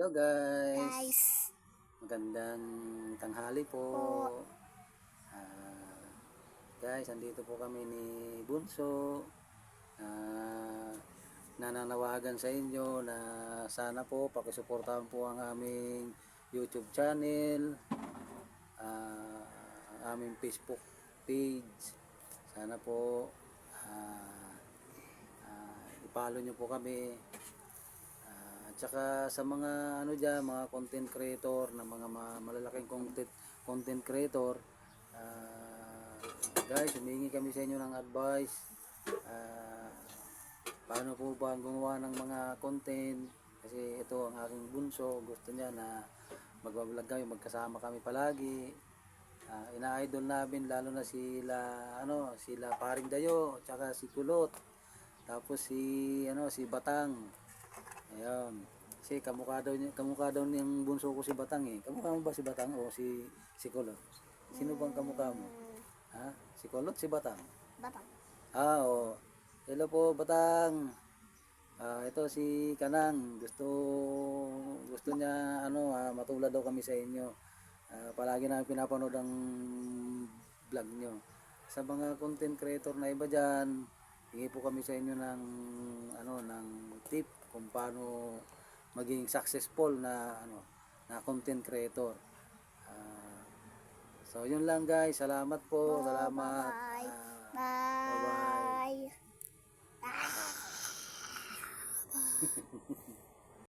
Hello guys. Guys. Magandang tanghali po. Po. Ah, guys, andito po kami ni Bunso. Ah, nananawagan sa inyo na sana po pakisuportahan po ang aming YouTube channel, ah, aming Facebook page. Sana po ah, ah, ipalo nyo po kami. Ah, at saka sa mga ano diyan, mga content creator na mga ma- malalaking content content creator, ah, guys, humingi kami sa inyo ng advice. Ah, paano po ba ang gumawa ng mga content? Kasi ito ang aking bunso, gusto niya na magbablog kami, magkasama kami palagi. Ah, ina-idol namin lalo na sila ano, sila Paring Dayo, tsaka si Kulot. Tapos si ano, si Batang. Ayun. Kasi kamukha daw niya, kamukha daw niyang bunso ko si Batang eh. Kamukha mo ba si Batang o si si Kulot? Sino bang kamukha mo? Ha? Si Kulot, si Batang? Batang. Ah, oo. Hello po, Batang. Ah, ito si Kanang. Gusto gusto niya ano, ah, matulad daw kami sa inyo. Ah, palagi namin pinapanood ang vlog nyo. Sa mga content creator na iba diyan, hingi po kami sa inyo ng ano, ng tip kung paano maging successful na ano, na content creator. Ah, so yun lang guys, salamat po, salamat. Bye. Ah, Bye.